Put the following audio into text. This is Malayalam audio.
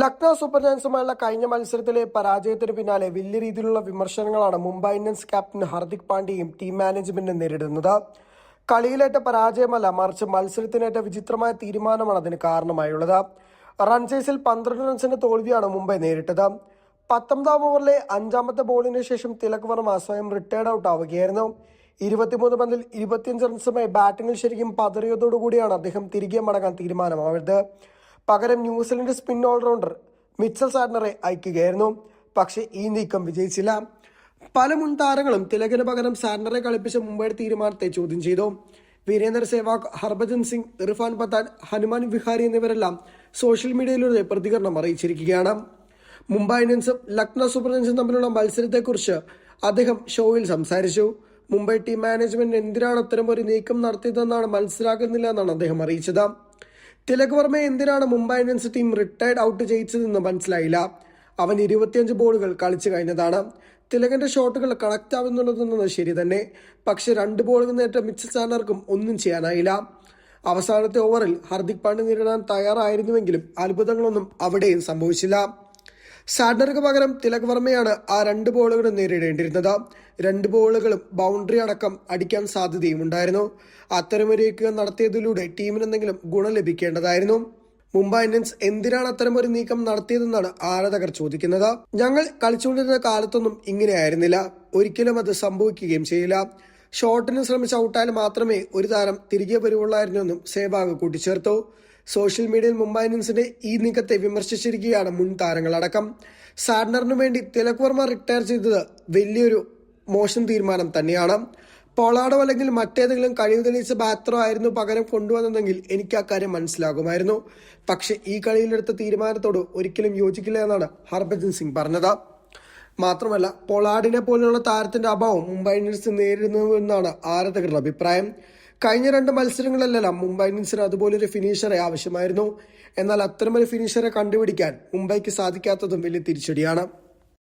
ലക്നൗ സൂപ്പർ ജയൻസുമായുള്ള കഴിഞ്ഞ മത്സരത്തിലെ പരാജയത്തിന് പിന്നാലെ വലിയ രീതിയിലുള്ള വിമർശനങ്ങളാണ് മുംബൈ ഇന്ത്യൻസ് ക്യാപ്റ്റൻ ഹർദിക് പാണ്ഡ്യയും ടീം മാനേജ്മെന്റും നേരിടുന്നത്. കളിയിലേറ്റ പരാജയമല്ല മറിച്ച് മത്സരത്തിനേറ്റ വിചിത്രമായ തീരുമാനമാണ് അതിന് കാരണമായുള്ളത്. റൺ പന്ത്രണ്ട് റൺസിന്റെ തോൽവിയാണ് മുംബൈ നേരിട്ടത്. പത്തൊമ്പതാം ഓവറിലെ അഞ്ചാമത്തെ ബോളിന് ശേഷം തിലക് വർമ്മ സ്വയം റിട്ടയർഡ് ഔട്ട് ആവുകയായിരുന്നു. ഇരുപത്തിമൂന്ന് പന്തിൽ ഇരുപത്തിയഞ്ച് റൺസുമായി ബാറ്റിംഗിൽ ശരിക്കും പതറിയതോടുകൂടിയാണ് അദ്ദേഹം തിരികെ മടങ്ങാൻ തീരുമാനമായത്. പകരം New Zealand spin all rounder Mitchell സാഡ്നറെ അയക്കുകയായിരുന്നു. പക്ഷേ ഈ നീക്കം വിജയിച്ചില്ല. പല മുൻ താരങ്ങളും തിലകിന് പകരം സാഡ്നറെ കളിപ്പിച്ച മുംബൈയുടെ തീരുമാനത്തെ ചോദ്യം ചെയ്തു. വീരേന്ദർ സേവാഗ് ഹർഭജൻ സിംഗ് ഇർഫാൻ പത്താൻ ഹനുമാൻ വിഹാരി എന്നിവരെല്ലാം സോഷ്യൽ മീഡിയയിലൂടെ പ്രതികരണം അറിയിച്ചിരിക്കുകയാണ്. മുംബൈ ഇന്ത്യൻസും ലക്നൗ സൂപ്പർ ജയൻസും തമ്മിലുള്ള മത്സരത്തെക്കുറിച്ച് അദ്ദേഹം ഷോയിൽ സംസാരിച്ചു. മുംബൈ ടീം മാനേജ്മെന്റ് എന്തിനാണ് അത്തരം ഒരു നീക്കം നടത്തിയതെന്നാണ് മനസ്സിലാക്കുന്നില്ല എന്നാണ് അദ്ദേഹം അറിയിച്ചത്. തിലക് വർമ്മ എന്തിനാണ് Mumbai Indians team retired out ചെയ്യിച്ചതെന്ന് മനസ്സിലായില്ല. അവൻ ഇരുപത്തിയഞ്ച് ബോളുകൾ കളിച്ചു കഴിഞ്ഞതാണ്. തിലകന്റെ ഷോട്ടുകൾ കണക്ട് ആവുന്നുള്ളതെന്നത് ശരി തന്നെ. പക്ഷെ രണ്ട് ബോളുകൾ നേട്ട മിച്ചൽ ചാനർക്കും ഒന്നും ചെയ്യാനായില്ല. അവസാനത്തെ ഓവറിൽ ഹർദിക് പാണ്ഡ്യ നേരിടാൻ തയ്യാറായിരുന്നുവെങ്കിലും അത്ഭുതങ്ങളൊന്നും അവിടെയും സംഭവിച്ചില്ല. സാഡ്നർക്ക് പകരം തിലക് വർമ്മയാണ് ആ രണ്ട് ബോളുകളും നേരിടേണ്ടിയിരുന്നത്. രണ്ട് ബോളുകളും ബൗണ്ടറി അടക്കം അടിക്കാൻ സാധ്യതയും ഉണ്ടായിരുന്നു അത്തരമൊരു നീക്കം നടത്തിയതിലൂടെ ടീമിന് എന്തെങ്കിലും ഗുണം ലഭിക്കേണ്ടതായിരുന്നു. മുംബൈ ഇന്ത്യൻസ് എന്തിനാണ് അത്തരമൊരു നീക്കം നടത്തിയതെന്നാണ് ആരാധകർ ചോദിക്കുന്നത്. ഞങ്ങൾ കളിച്ചുകൊണ്ടിരുന്ന കാലത്തൊന്നും ഇങ്ങനെയായിരുന്നില്ല. ഒരിക്കലും അത് സംഭവിക്കുകയും ചെയ്യില്ല. ഷോട്ടിന് ശ്രമിച്ച ഔട്ടായാൽ മാത്രമേ ഒരു താരം തിരികെ വരുവുള്ളായിരുന്നെന്നും സേവാഗ് കൂട്ടിച്ചേർത്തു. സോഷ്യൽ മീഡിയയിൽ മുംബൈ ഇന്ത്യൻസിന്റെ ഈ നീക്കത്തെ വിമർശിച്ചിരിക്കുകയാണ് മുൻ താരങ്ങളടക്കം. സാഡ്നറിനു വേണ്ടി തിലക് വർമ്മ റിട്ടയർ ചെയ്തത് വലിയൊരു മോശം തീരുമാനം തന്നെയാണ്. പോളാഡോ അല്ലെങ്കിൽ മറ്റേതെങ്കിലും കഴിവ് തെളിയിച്ച ബാത്രോ ആയിരുന്നു പകരം കൊണ്ടുവന്നതെങ്കിൽ എനിക്ക് ആ കാര്യം മനസ്സിലാകുമായിരുന്നു. പക്ഷേ ഈ കളിയിലെടുത്ത തീരുമാനത്തോട് ഒരിക്കലും യോജിക്കില്ല എന്നാണ് ഹർഭജൻ സിംഗ് പറഞ്ഞത്. മാത്രമല്ല പൊളാഡിനെ പോലെയുള്ള താരത്തിന്റെ അഭാവം മുംബൈ ഇന്ത്യൻസ് നേരിടുന്നു എന്നാണ് ആരാധകരുടെ അഭിപ്രായം. കഴിഞ്ഞ രണ്ട് മത്സരങ്ങളിലെല്ലാം മുംബൈ ഇന്ത്യൻസിന് അതുപോലൊരു ഫിനിഷറെ ആവശ്യമായിരുന്നു. എന്നാൽ അത്തരമൊരു ഫിനിഷറെ കണ്ടുപിടിക്കാൻ മുംബൈക്ക് സാധിക്കാത്തതും വലിയ തിരിച്ചടിയാണ്.